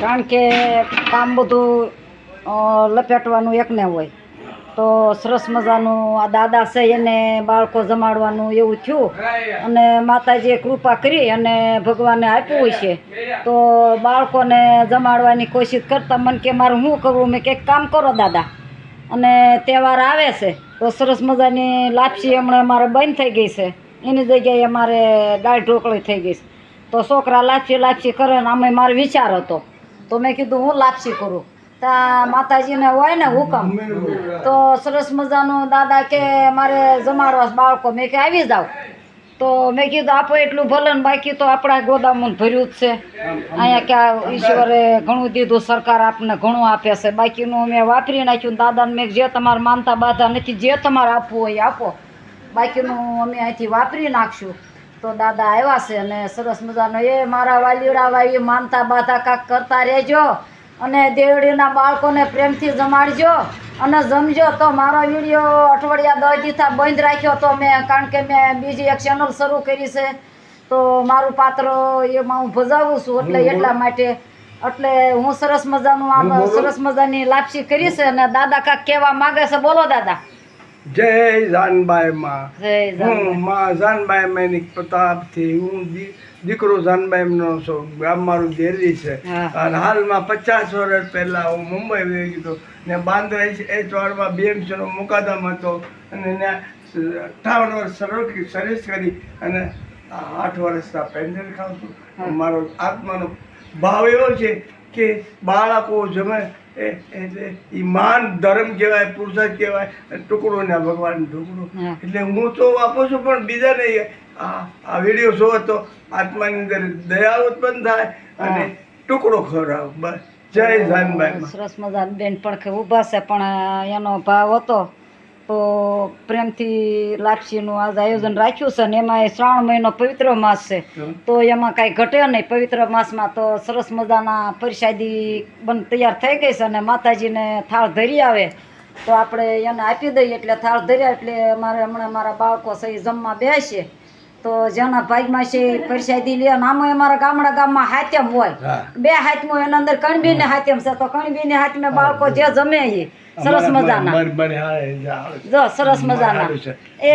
કારણ કે કામ બધું લપેટવાનું એકને હોય. તો સરસ મજાનું આ દાદા છે એને બાળકો જમાડવાનું એવું થયું. અને માતાજીએ કૃપા કરી અને ભગવાને આપ્યું છે. તો બાળકોને જમાડવાની કોશિશ કરતા મને કે મારું શું કરવું? મેં કંઈક કામ કરો દાદા. અને તહેવાર આવે છે. તો સરસ મજાની લાપસી હમણાં અમારે બંધ થઈ ગઈ છે. એની જગ્યાએ અમારે દાળ ઢોકળી થઈ ગઈ છે. તો છોકરા લાપસી લાપસી કરે ને આમે મારો વિચાર હતો. તો મેં કીધું હું લાપસી કરું. ત્યાં માતાજીને હોય ને હુકમ, તો સરસ મજાનું દાદા કે મારે જમાડવા બાળકો. મેં કે આવી જાવ તો મેં કીધું આપો એટલું ભલે ને બાકી તો આપણા ગોદામમાં ભર્યું જ છે. અહીંયા ક્યાં ઈશ્વરે ઘણું દીધું, સરકાર આપને ઘણું આપે છે. બાકીનું મેં વાપરી નાખ્યું દાદાને મેં જે તમારે માનતા બાધા નથી, જે તમારે આપવું હોય આપો. બાકીનું અમે અહીંથી વાપરી નાખશું. તો દાદા આવ્યા છે અને સરસ મજાનો એ મારા વાલીડા એ માનતા બાધા કાંક કરતા રહેજો અને દેવડીના બાળકોને પ્રેમથી જમાડજો અને જમજો. તો મારો વીડિયો અઠવાડિયા દસ દીથા બંધ રાખ્યો તો મેં કારણ કે મેં બીજી એક ચેનલ શરૂ કરી છે. તો મારું પાત્ર એમાં હું ભજાવું છું એટલે એટલા માટે એટલે હું સરસ મજાનું આમ સરસ મજાની લાપસી કરી છે અને દાદા કાંક કહેવા માગે છે. બોલો દાદા. જય જાનબાઈ માં. હું માં જાનબાઈ મેનિક પ્રતાપથી હું દીકરો જાનબાઈ નો છું ગામ મારું દેરી છે. અને હાલમાં પચાસ વર્ષ પહેલા હું મુંબઈ વહી ગયો ને બાંદ્રા એ ચોરમાં બીએમસીનો મુકાદમ હતો અને અઠાવન વર્ષ સરળ સર્વિસ કરી અને આઠ વર્ષના પેન્શન ખાઉં. છું મારો આત્માનો ભાવ એવો છે કે બાળકો જમે એટલે ઈમાન માન ધર્મ કહેવાય પુરુષાર્થ કહેવાય ટુકડો ને ભગવાન ટુકડો. એટલે હું તો વાપરું છું પણ બીજા આ આ વીડિયો શો તો આત્માની અંદર દયા ઉત્પન્ન થાય અને ટુકડો ખવડાવો. બસ. જય જાનભાઈ સરસ મજા બેન પણ ઊભા છે પણ એનો ભાવ હતો. તો પ્રેમથી લાપસીનું આજ આયોજન રાખ્યું છે ને એમાં એ શ્રાવણ મહિનો પવિત્ર માસ છે. તો એમાં કાંઈ ઘટે નહીં. પવિત્ર માસમાં તો સરસ મજાના પરસાદી બન તૈયાર થઈ ગઈ છે અને માતાજીને થાળ ધરી આવે. તો આપણે એને આપી દઈએ એટલે થાળ ધર્યા એટલે મારે હમણાં મારા બાળકો સહી જમવા બેસે. તો જેના ભાગમાં છે પરસાદી લે. આમાં અમારા ગામડા ગામમાં હાથેમ હોય. બે હાથમાં એના અંદર કણબી ને હાથેમ છે. તો કણબી ને હાથમાં બાળકો જે જમે એ સરસ મજાના. જો સરસ મજાના. એ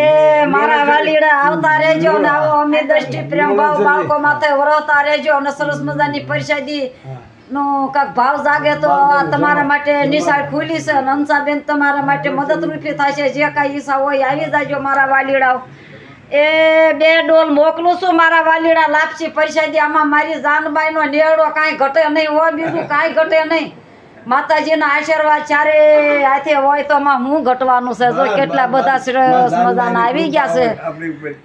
મારા વાલીડા આવતા રહેજો ને આવો અમે દ્રષ્ટિ પ્રેમ ભાવ બાળકો માથે વરવતા રહેજો અને સરસ મજાની પરસાદી નો કાંક ભાવ જાગે તો તમારા માટે નિશાળ ખુલી છે અને અંસાબેન તમારા માટે મદદરૂપી થશે. જે કાંઈ ઈસા હોય આવી જાજો મારા વાલીડાઓ. એ બે ડોલ મોકલું છું મારા વાલીડા લાપસી પરસાદી આમાં મારી જાનબાઈનો નેવડો કાંઈ ઘટે નહીં હોય બીજું કાંઈ ઘટે નહીં. માતાજીના આશીર્વાદ ચારે હાથે હોય તો આમાં હું ઘટવાનું છે? જો કેટલા બધા સરસ મજાના આવી ગયા છે.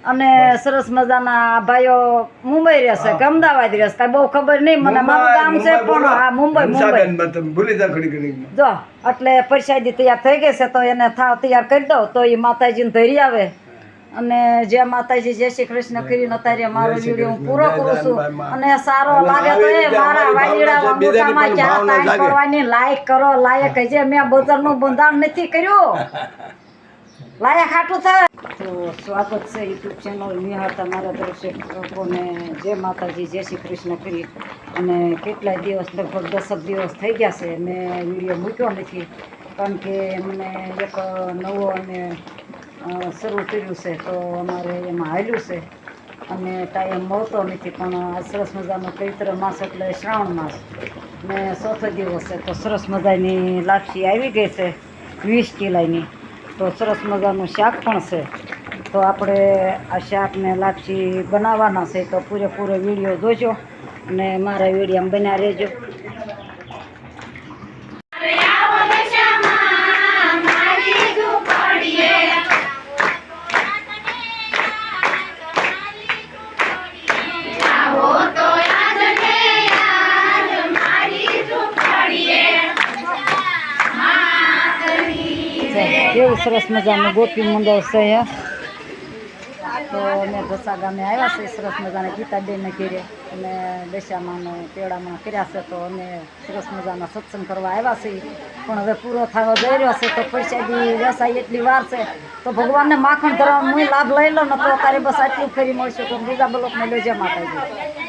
અને સરસ મજાના ભાઈઓ મુંબઈ રહેશે કે અમદાવાદ રહેશે કાંઈ બહુ ખબર નહીં મને મારું ગામ છે પણ હા મુંબઈ મુંબઈ. જો એટલે પરસાદી તૈયાર થઈ ગઈ છે તો એને થાવ તૈયાર કરી દો તો એ માતાજીને ધરી આવે. અને જે માતાજી જય શ્રી કૃષ્ણ કરીને અત્યારે મારો વીડિયો હું પૂરો કરું છું. અને સારો લાગે તો એ મારા વાલીડા અંગૂઠામાં ચાર ભાવના કરવાની લાઈક કરો લાયક જે મેં બજારનું બંધાણ નથી કર્યું. લાયક હાટું થાય. તો સ્વાગત છે યુટ્યુબ ચેનલ નિહાર મારા દર્શકોને જય માતાજી જય શ્રી કૃષ્ણ કરી અને કેટલાય દિવસ લગભગ દસક દિવસ થઈ ગયા છે. મેં વીડિયો મૂક્યો નથી. કારણ કે મને એક નવો અમે અ, શરૂ કર્યું છે, તો અમારે એમાં હાલ્યું છે. અને ટાઈમ મળતો નથી, પણ આ સરસ મજાનો પવિત્ર માસ એટલે શ્રાવણ માસ. ને ચોથો દિવસ છે, તો સરસ મજાની લાપસી આવી ગઈ છે, વીસ કિલાની. તો સરસ મજાનું શાક પણ છે. તો આપણે આ શાકને લાપસી બનાવવાના છે, તો પૂરેપૂરો વીડિયો જોજો અને મારા વિડીયોમાં બન્યા રહેજો. કેવું સરસ મજાનું ગોપી મંડળ છે તો અમે ભસા ગામે આવ્યા છે સરસ મજાના ગીતાબેનને ઘેરે. અને દશામાનો પેડામાં કર્યા છે, તો અમે સરસ મજાના સત્સંગ કરવા આવ્યા છીએ. પણ હવે પૂરો થવા જઈ રહ્યો છે, તો પૈસાદી વ્યવસાય એટલી વાર છે. તો ભગવાનને માખણ ધરવા હું લાભ લઈ લો ને તો અત્યારે બસ આટલું ફરી મળશું, તો બીજા બ્લોકમાં લેજે માતાજી.